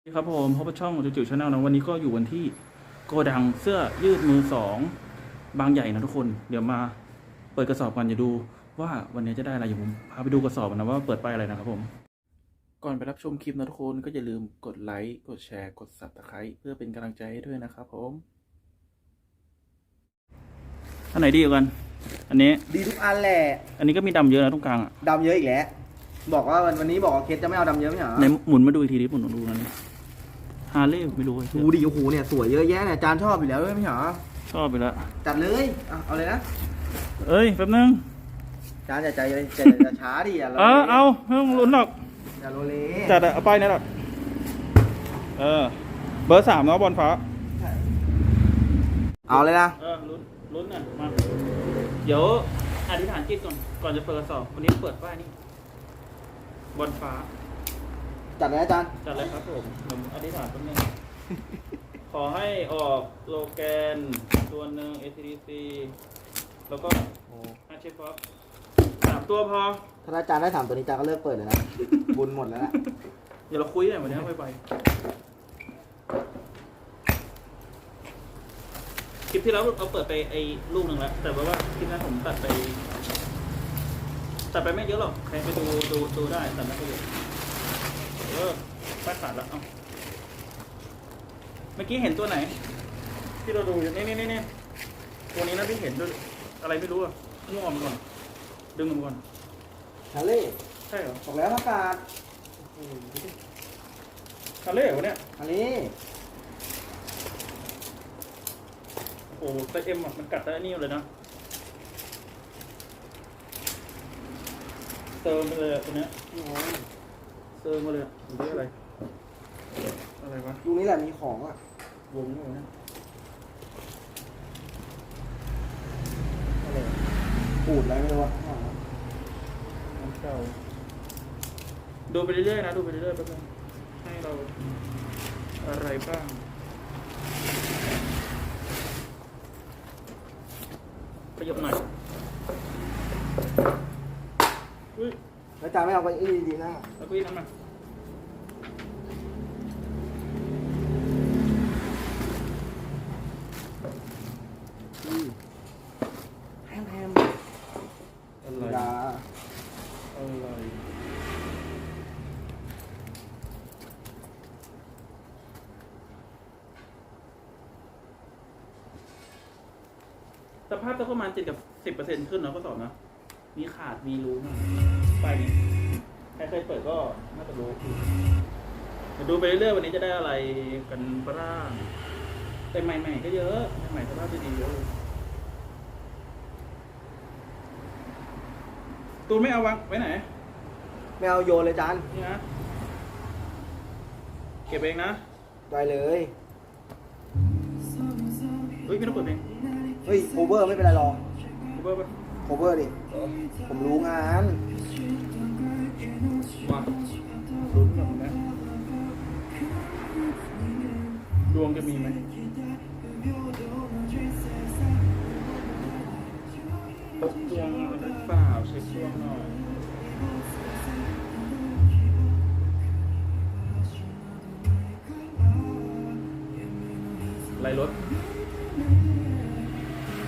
สวัสดีครับผมพบกับช่องจิ๋วชาแนลนะวันนี้ก็อยู่กันที่โกดังเสื้อยืดมือสองบางใหญ่นะทุกคน เดี๋ยวมาเปิดกระสอบกันอย่าดูว่าวันนี้จะได้อะไรอยู่ผมพาไปดูกระสอบกันนะว่าเปิดไปายอะไรนะครับผม ก่อนไปรับชมคลิปนะทุกคนก็อย่าลืมกดไลค์กดแชร์กด subscribe เพื่อเป็นกำลังใจให้ด้วยนะครับผมอันไหนดีกว่ากัน อันนี้ ดีทุกอันแหละอันนี้ก็มีดำเยอะนะตรงกลางอะดำเยอะอีกแล้ว บอกว่าวันวันนี้บอกว่าเคสจะไม่เอาดำเยอะไม่ใช่เหรอไหนหมุนมาดูอีกทีดิหมุนมาดูนะนี่ ฮาร์เลย์ไม่รู้ไอ้เหี้ยดูดิโอ้โหเนี่ยสวยเยอะแยะเนี่ยอาจารย์ชอบอยู่แล้วด้วยไม่ใช่เหรอชอบไปแล้ว จัดเลยเอาเอาเลยนะเอ้ยแป๊บนึง อาจารย์อย่าใจเลยใจจะช้าดิอย่าโลเออเอาไม่ต้องลุ้นหรอก อย่าโลเลจัดอะเอาไปนี่แหละเออ เบอร์สามเนาะบอลฟ้า เอาเลยนะเออลุ้นลุ้นอะมา เดี๋ยวอธิษฐานจิตก่อน ก่อนจะเปิดกระสอบวันนี้เปิดป้ายนี่บอลฟ้า จัดเลยอาจารย์ จัดเลยครับผมผมอธิษฐานแป๊บนึงขอให้ออกโลแกนตัวหนึ่ง ACDC แล้วก็อาเชฟฟอสามตัวพอ ถ้าอาจารย์ได้ถามตัวนี้อาจารย์ก็เลิกเปิดเลยนะ บุญหมดแล้วนะเดี๋ยวเราคุยหน่อยวันนี้ไปไปคลิปที่แล้วเราเปิดไปไอ้ลูกหนึ่งแล้ว แต่ว่าคลิปนั้นผมตัดไป ตัดไปไม่เยอะหรอก ใครไปดูดูดูได้ตัดไม่ค่อยเยอะเออป้ายขาดแล้วเอ้าเมื่อกี้เห็นตัวไหน ที่เราดูอยู่นี่นี่นี่นี่ตัวนี้นะพี่เห็นด้วยอะไรไม่รู้อะง่วงมันก่อน ดึงมันก่อนฮาเล่ใช่เหรอบอกแล้วประกาศคาเล่เหรอเนี่ยฮาเล่โอ้โหแต่เอ็มอะมันกัดได้นี่เลยนะเติมไปเลยอะตัวเนี้ย เติมมาเลยอะอยู่ที่อะไร อะไรวะดูนี้แหละมีของอะ วงนี่วะเนี่ยอะไรปูดอะไรไม่รู้อะน้ำเก่าดูไปเรื่อยๆนะ ดูไปเรื่อยๆแป๊บนึงให้เราอะไรบ้างขยับหน่อยอุ้ย แล้วอาจารย์ไม่เอาไปอีดีๆนะแล้วก็อีกน้ำมาอืมแฮมแฮมอะไรดาอะไรสภาพจะประมาณเจ็ดกับสิบเปอร์เซ็นขึ้นเนาะก็สอบนะ มีขาดมีรูนะ ไปายนี้ใครเคยเปิดก็น่าจะรู้เดี๋ยวดูไปเรื่อยๆวันนี้จะได้อะไรกันบ้างแต่ใหม่ๆก็เยอะใหม่ๆสภาพจะดีเยอะเลยตูนไม่เอาวางไว้ไหน ไม่เอาโยนเลยอาจารย์นี่นะเก็บเองนะไปเลยเฮ้ยไม่ต้องเปิดเองเฮ้ยโคเวอร์ไม่เป็นไรหรอกกูเปิดปะโคเวอร์ดิผมรู้งาน มาลุ้นก่อนนะ ดวงจะมีไหมตกดวงหรือเปล่าเช็คดวงหน่อยไรรถ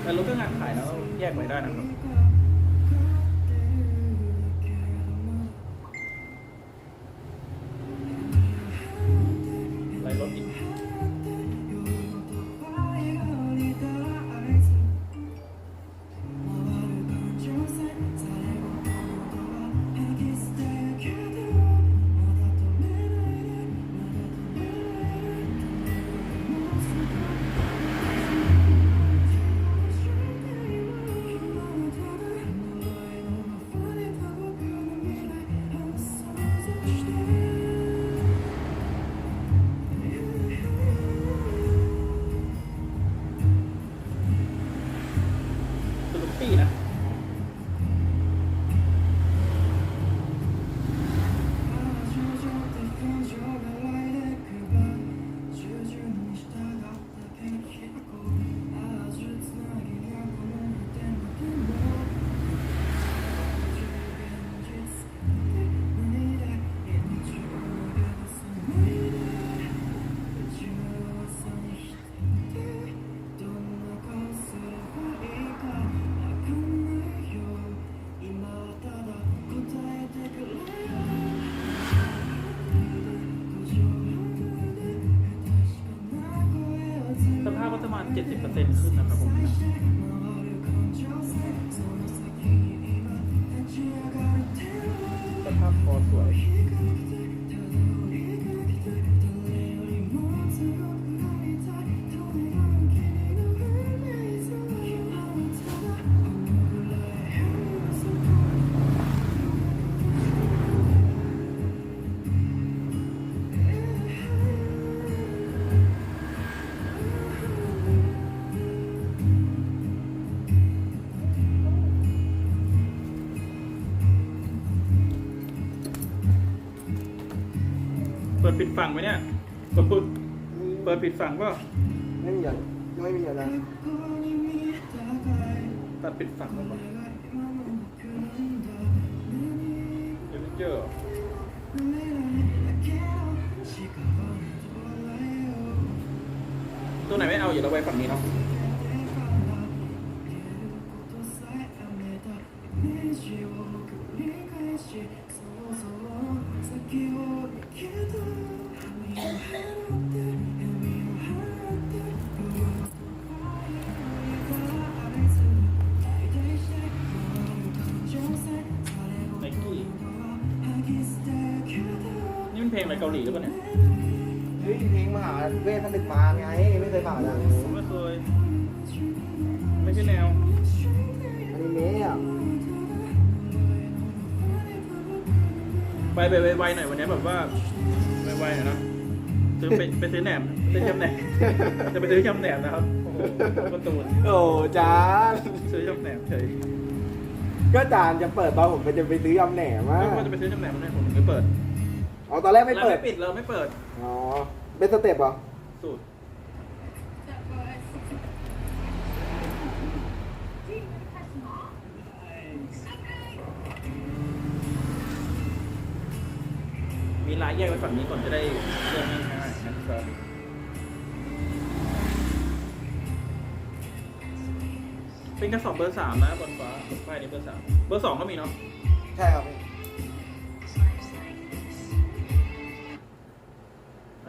ไรรถก็งานขายนะแยกไว้ได้นะครับ เจ็ดสิบเปอร์เซ็นต์ขึ้นนะครับผมสภาพคอสวย ปิดปิดฝั่งไหมเนี่ยเปิดปิดเปิดปิดฝั่งก็ไม่มีอะไรยังไม่มีอะไรตัดปิดฝั่งแล้วป่ะเดี๋ยวเจอตัวไหนไม่เอาอย่าเราไว้ฝั่งนี้เนาะ เพลงอะไรเกาหลีหรือเปล่าเนี่ยเฮ้ยเพลงมหาเวทผนึกมาไงไม่เคยผ่านอะผมไม่เคย ไม่ใช่แนว อนิเมะอะไปไปไวๆหน่อยวันนี้แบบว่าไวๆหน่อยนะซื้อไปไปซื้อแหนมซื้อยำแหนมจะไปซื้อยำแหนมนะครับโอ้โหการะตูนโอ้จานซื้อยำแหนมเฉยก็จานจะเปิดตอนผมไปจะไปซื้อยำแหนมอะแล้วก็จะไปซื้อยำแหนมเนี่ยผมไม่เปิด อ๋อตอนแรกไม่เปิดราปิดเราไม่เปิด อ๋อ เป็นสเต็ปเหรอ สูตรมีลายแยกไปฝั่งนี้ก่อนจะได้เรื่องง่ายๆนะครับเป็นกระสอบเบอร์สามนะบนฟ้าป้ายนี้เบอร์สามเบอร์สองก็มีเนาะ ใช่ครับอั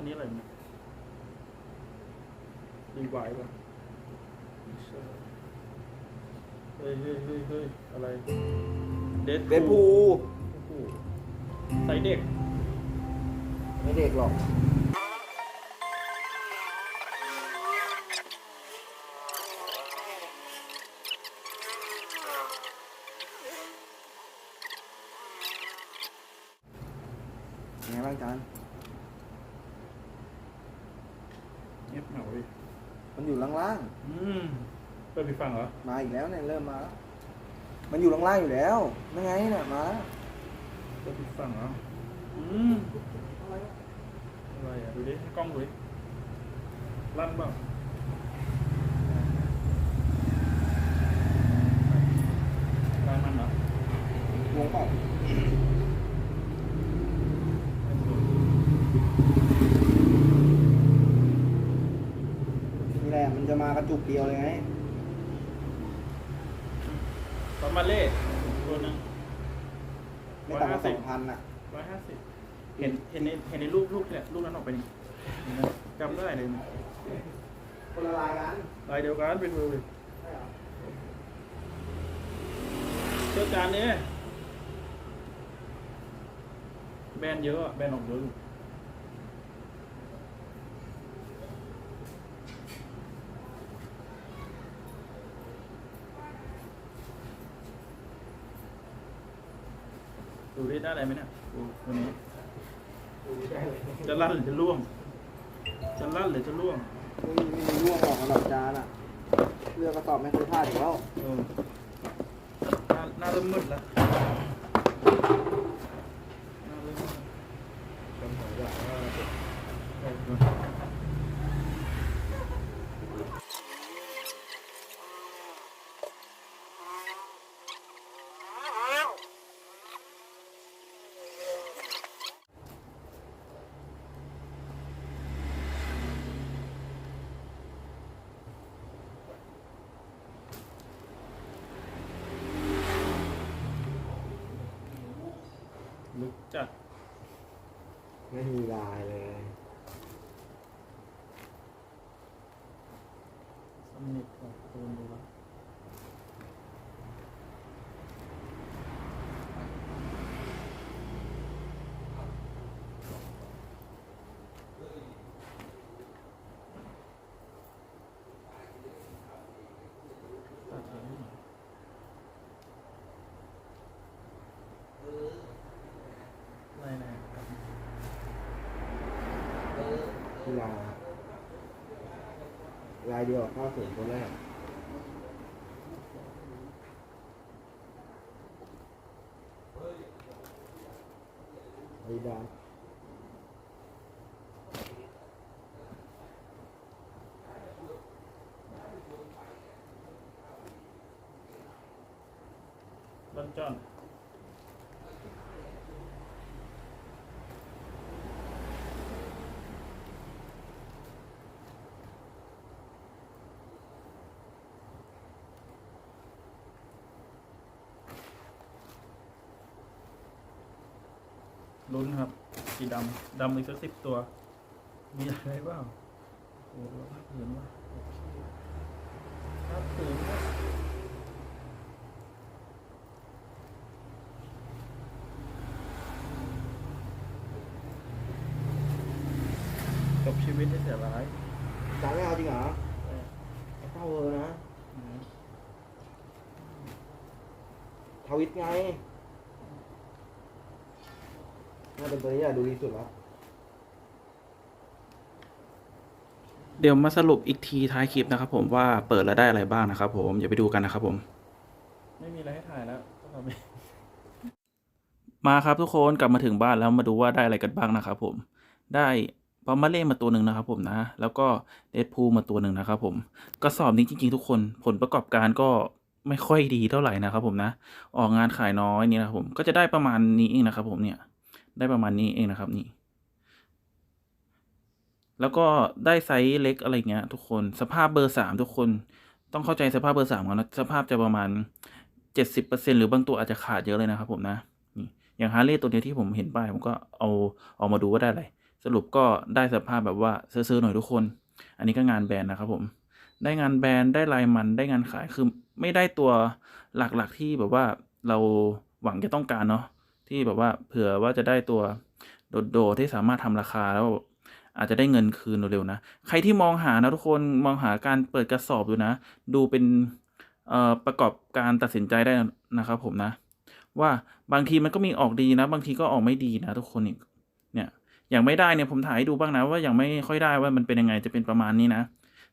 นนี้อะไรเนี่ยรีไวท์ป่ะไม่ใช่เฮ้ยเฮ้ยเฮ้ยเฮ้ยอะไร เดดเดนพูใส่เด็ก ไม่เด็กหรอก ยังไงบ้างจาน เงียบเหงาดิ มันอยู่ล่าง อืม เปิดไปฟังเหรอๆมาอีกแล้วเนี่ยเริ่มมาแล้วมันอยู่ล่างๆอยู่แล้วนั่นไงเนี่ยมาแล้วเปิดไปฟังเหรอ อืมอะไรอะดูดิให้กล้องดูดิลั่นเปล่าลั่นมันเหรอ วงเปล่านี่แหละมันจะมากระจุกเดียวเลยไง ประมาณเล่ตัวหนึง ไม่ต่ำกว่าสองพันอะ ร้อยห้าสิบเห็นเห็นในเห็นในรูปรูปเนี่ยรูปนั้นออกไปนี่เห็นไหมจำได้เลยคนละลายกันลายเดียวกันไปดูเลยเชื่อการนี้แบรนด์เยอะอะแบรนด์ออกเยอะอยู่ ดูดิได้อะไรไหมเนี่ยดูตัวนี้จะลั่นหรือจะล่วง จะลั่นหรือจะล่วงไม่มีไม่มีร่วงหรอกสำหรับจานอะเรือกระสอบไม่เคยพลาดอยู่แล้วเออหน้าหน้าเริ่มมืดแล้วึกจัดไม่มีลายเลยสำเร็ของคุณดูแล ลายเดียวข้าวสูงตัวแรกไอ้ดาลอนจอน ลุ้นครับสีดำดำอีกสักสิบตัว มีอะไรบ้างโอ้โหภาพผืนว่าภาพผืนว่าจบชีวิตได้เสียร้ายจานไม่เอาจริงเหรอเข้าเวอร์นะอืมทวิตไง น่าเป็นตัวนี้แหละดูดีสุดแล้วเดี๋ยวมาสรุปอีกทีท้ายคลิปนะครับผมว่าเปิดแล้วได้อะไรบ้างนะครับผมอย่าไปดูกันนะครับผม ไม่มีอะไรให้ถ่ายแล้วมาครับทุกคนกลับมาถึงบ้านแล้วมาดูว่าได้อะไรกันบ้างนะครับผมได้ปอมมาเล่มาตัวหนึ่งนะครับผมนะ แล้วก็เดดพูมาตัวหนึ่งนะครับผมกระสอบนี้จริงๆ ทุกคนผลประกอบการก็ไม่ค่อยดีเท่าไหร่นะครับผมนะ ออกงานขายน้อยนี่นะครับผมก็จะได้ประมาณนี้เองนะครับผมเนี่ย ได้ประมาณนี้เองนะครับนี่ แล้วก็ได้ไซส์เล็กอะไรเงี้ย ทุกคนสภาพเบอร์สามทุกคนต้องเข้าใจสภาพเบอร์สามก่อนนะสภาพจะประมาณเจ็ดสิบเปอร์เซ็นหรือบางตัวอาจจะขาดเยอะเลยนะครับผมนะนี่อย่างฮาร์เลย์ตัวเนี้ยที่ผมเห็นป้ายผมก็เอาเออกมาดูว่าได้อะไรสรุปก็ได้สภาพแบบว่าซื้อๆหน่อยทุกคน อันนี้ก็งานแบรนด์นะครับผมได้งานแบรนด์ได้ลายมันได้งานขายคือไม่ได้ตัวหลักๆที่แบบว่าเราหวังจะต้องการเนาะ ที่แบบว่าเผื่อว่าจะได้ตัวโดดๆที่สามารถทำราคาแล้วอาจจะได้เงินคืนเร็วๆนะ ใครที่มองหานะทุกคนมองหาการเปิดกระสอบอยู่นะ ดูเป็นประกอบการตัดสินใจได้นะครับผมนะ ว่าบางทีมันก็มีออกดีนะ บางทีก็ออกไม่ดีนะ ทุกคนเนี่ยอย่างไม่ได้เนี่ยผมถ่ายให้ดูบ้างนะ ว่าอย่างไม่ค่อยได้ว่ามันเป็นยังไงจะเป็นประมาณนี้นะ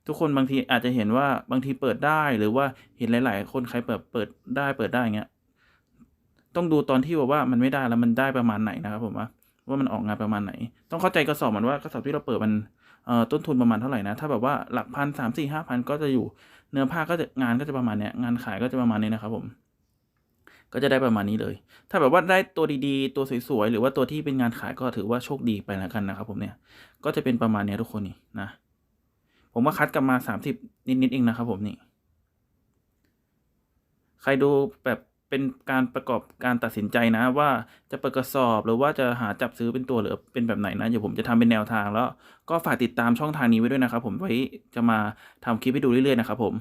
ทุกคนบางทีอาจจะเห็นว่าบางทีเปิดได้หรือว่าเห็นหลาย ๆ คนใครเปิดเปิดได้เปิดได้เงี้ย ต้องดูตอนที่แบบว่ามันไม่ได้แล้วมันได้ประมาณไหนนะครับผมว่าว่ามันออกงานประมาณไหน ต้องเข้าใจกระสอบมันว่ากระสอบที่เราเปิดมันเอ่อต้นทุนประมาณเท่าไหร่นะ ถ้าแบบว่าหลักพันสามสี่ห้าพันก็จะอยู่เนื้อผ้าก็จะงานก็จะประมาณเนี้ยงานขายก็จะประมาณนี้นะครับผมก็จะได้ประมาณนี้เลย ถ้าแบบว่าได้ตัวดีๆ ตัวสวยๆ หรือว่าตัวที่เป็นงานขายก็ถือว่าโชคดีไปแล้วกันนะครับผมเนี่ย ก็จะเป็นประมาณเนี้ยทุกคนนี่นะ ผมว่าคัดกลับมาสามสิบนิดๆเองนะครับผมนี่ ใครดูแบบ เป็นการประกอบการตัดสินใจนะว่าจะเปิดกระสอบหรือว่าจะหาจับซื้อเป็นตัวหรือเป็นแบบไหนนะเดี๋ยวผมจะทำเป็นแนวทางแล้วก็ฝากติดตามช่องทางนี้ไว้ด้วยนะครับผมไว้จะมาทำคลิปให้ดูเรื่อยๆนะครับผม